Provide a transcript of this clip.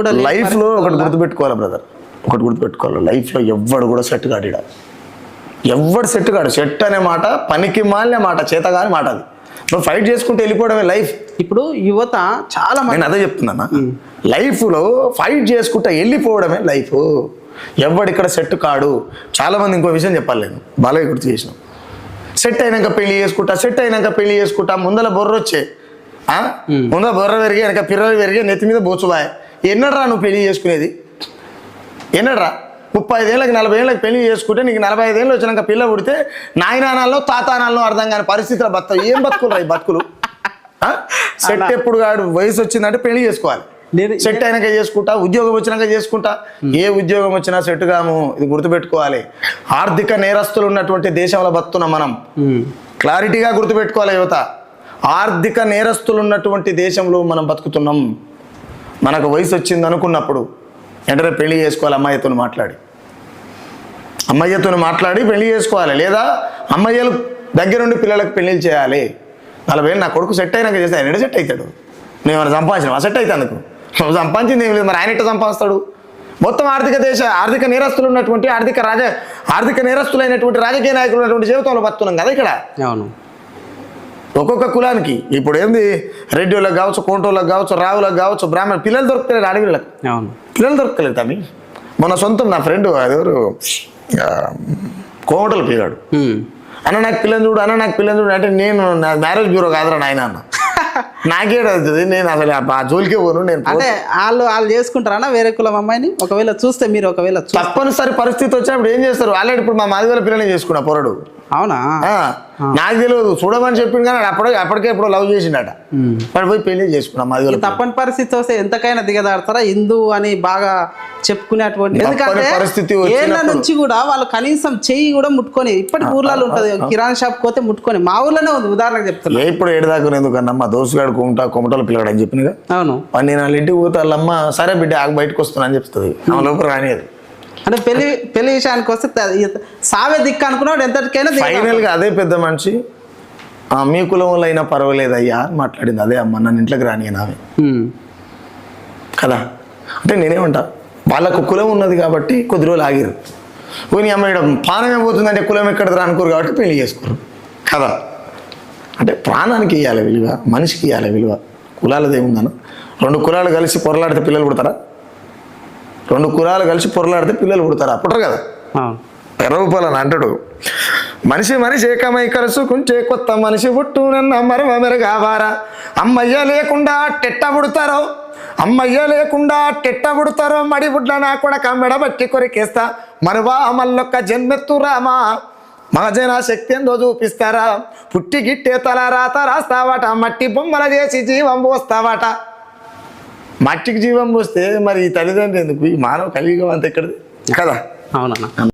లైఫ్లో ఒకటి గుర్తుపెట్టుకోవాలి బ్రదర్ ఒకటి గుర్తుపెట్టుకోవాలి? లైఫ్లో ఎవ్వడు కూడా సెట్ కాడు ఈడ ఎవ్వడు సెట్ కాడు. సెట్ అనే మాట పనికి మాలిన మాట చేతగాని మాట అది. నువ్వు ఫైట్ చేసుకుంటూ వెళ్ళిపోవడమే లైఫ్. ఇప్పుడు యువత చాలా నేను అదే చెప్తున్నానా? లైఫ్లో ఫైట్ చేసుకుంటా వెళ్ళిపోవడమే లైఫ్. ఎవడు ఇక్కడ సెట్ కాడు. చాలా మంది ఇంకో విషయం చెప్పాలి నేను. బాలయ్య గుర్తు చేసిన. సెట్ అయినాక పెళ్ళి చేసుకుంటా సెట్ అయినాక పెళ్ళి చేసుకుంటా ముందల బొర్ర ముందర బొర్ర పెరిగి వెనక పిర్రలు పెరిగి నెత్తి మీద బోచుబాయ్. ఎన్నడరా నువ్వు పెళ్ళి చేసుకునేది? ఎన్నడరా? ముప్పై ఐదేళ్ళకి నలభై ఏళ్ళకి పెళ్ళి చేసుకుంటే నీకు నలభై ఐదేళ్ళు వచ్చినాక పిల్ల పుడితే నాయనానాల్లో తాతానాల్లో అర్థం కాని పరిస్థితులు బతుకు. ఏం బతుకులు ఈ బతుకులు? సెట్ ఎప్పుడు కాడు? వయసు వచ్చిందంటే పెళ్ళి చేసుకోవాలి. సెట్ అయినాక చేసుకుంటా ఉద్యోగం వచ్చినాక చేసుకుంటా. ఏ ఉద్యోగం వచ్చినా సెట్ కాము. ఇది గుర్తుపెట్టుకోవాలి. ఆర్థిక నేరస్తులు ఉన్నటువంటి దేశంలో బతున్నాం మనం. క్లారిటీగా గుర్తుపెట్టుకోవాలి యువత. ఆర్థిక నేరస్తులు ఉన్నటువంటి దేశంలో మనం బతుకుతున్నాం. మనకు వయసు వచ్చింది అనుకున్నప్పుడు వెంటనే పెళ్ళి చేసుకోవాలి అమ్మాయితో మాట్లాడి. అమ్మయ్యతో మాట్లాడి పెళ్ళి చేసుకోవాలి. లేదా అమ్మయ్యలు దగ్గరుండి పిల్లలకు పెళ్ళిళ్ళు చేయాలి. నలభై నా కొడుకు సెట్ అయినాక చేస్తే ఆయన సెట్ అవుతాడు? నేను ఏమైనా సంపాదించిన సెట్ అయితే అందుకు నువ్వు సంపాదించింది ఏం లేదు. మరి ఆయన ఎట్ట సంపాదిస్తాడు? మొత్తం ఆర్థిక దేశ ఆర్థిక నేరస్తులు ఉన్నటువంటి ఆర్థిక రాజ ఆర్థిక నేరస్తులైనటువంటి రాజకీయ నాయకులు ఉన్నటువంటి జీవితంలో బతున్నాం కదా ఇక్కడ. అవును. ఒక్కొక్క కులానికి. ఇప్పుడు ఏంది? రెడ్డి వాళ్ళకి కావచ్చు కోంటోళ్ళకి కావచ్చు రావులకు కావచ్చు బ్రాహ్మణ పిల్లలు దొరుకుతలేరు అడవిలకు అవును. పిల్లలు దొరకలేదు తమ్మి. మొన్న సొంతం నా ఫ్రెండ్ అదెవరు? కోమటలు పిల్లాడు. అన్న నాకు పిల్లని చూడు అన్న నాకు పిల్లని చూడు అంటే నేను నా మ్యారేజ్ బ్యూరో కాదురా నాయన అన్న. నాకేడు అవుతుంది నేను అసలు ఆ జోలికే పోను నేను అంటే వాళ్ళు వాళ్ళు చేసుకుంటారా వేరే కులం అమ్మాయిని? ఒకవేళ చూస్తే మీరు ఒకవేళ తప్పనిసరి పరిస్థితి వచ్చినప్పుడు ఏం చేస్తారు? ఆల్రెడీ ఇప్పుడు మా మాదిగల పిల్లని చేసుకున్నా పొరడు. అవునా? నాకు తెలియదు చూడమని చెప్పింది కానీ అప్పటికే అప్పటికే ఎప్పుడో లవ్ చేసిండట. వాడు పోయి పెళ్ళి చేసుకున్నా ఈ తప్పని పరిస్థితి వస్తే ఎంతకైనా దిగదాడతారా? హిందూ అని బాగా చెప్పుకునేటువంటి ఎందుకంటే పరిస్థితి ఏళ్ళ నుంచి కూడా వాళ్ళు కనీసం చెయ్యి కూడా ముట్టుకొని ఇప్పటి ఊర్లలో ఉంటది. కిరాణా షాప్ పోతే ముట్టుకొని మా ఊర్లోనే ఉంది. ఉదాహరణకు చెప్తున్నా. ఇప్పుడు ఏడుదాకా ఎందుకన్నా మా దోస్తుగాడు కుమ్టా కొమటలు పిల్లగాడు అని చెప్పినగా. అవును. నేను వాళ్ళ ఇంటికి పోతే వాళ్ళమ్మ సరే బిడ్డ ఆగు బయటకు వస్తున్నా అని చెప్తుంది. ఆమె లోపల రానియదు. అంటే పెళ్ళి పెళ్ళి విషయానికి వస్తే సావే దిక్కు అనుకున్నాడు ఎంతటికైనా దిగదాడతాడు. ఫైనల్గా అదే పెద్ద మనిషి "ఆ, మీ కులంలో అయినా పర్వాలేదు అయ్యా అని మాట్లాడింది. అదే అమ్మ నన్ను ఇంట్లోకి రానియను ఆమె. కదా? అంటే నేనేమంటా వాళ్ళకు కులం ఉన్నది కాబట్టి కొద్ది రోజులు ఆగిరు పోనీ అమ్మ ఇక్కడ ప్రాణం ఏమవుతుందంటే కులం ఎక్కడ అనుకోరు కాబట్టి పెళ్ళి చేసుకోరు. కదా? అంటే ప్రాణానికి ఇవ్వాలి విలువ మనిషికి ఇవ్వాలి విలువ. కులాలది రెండు కులాలు కలిసి పొరలాడితే పిల్లలు పుడతారా? రెండు కులాలు కలిసి పొరలాడితే పిల్లలు పుడతారా పుట్టరు కదా. అవును రూపాయలని అంటాడు. మనిషి మనిషి ఏకమై కలుసుకుంటే కొత్త మనిషి పుట్టు నన్న మరవ మెరగావారా అమ్మయ్య లేకుండా టెట్ట పుడతారో అమ్మయ్య లేకుండా టెట్ట పుడతారో మడి బుడ్ల నా కొడక మెడబట్టి కొరికేస్తా. మనవా మల్లొక్క జన్మెత్తు రామా. మగజన శక్తి ఎందో చూపిస్తారా? పుట్టి గిట్టే తల రాత రాస్తావట మట్టి బొమ్మల చేసి జీవం పోస్తావట. మట్టికి జీవం పోస్తే మరి ఈ తల్లిదండ్రులు ఎందుకు? ఈ మానవ కలియుగం అంత ఎక్కడిది? కదా? అవునన్నా.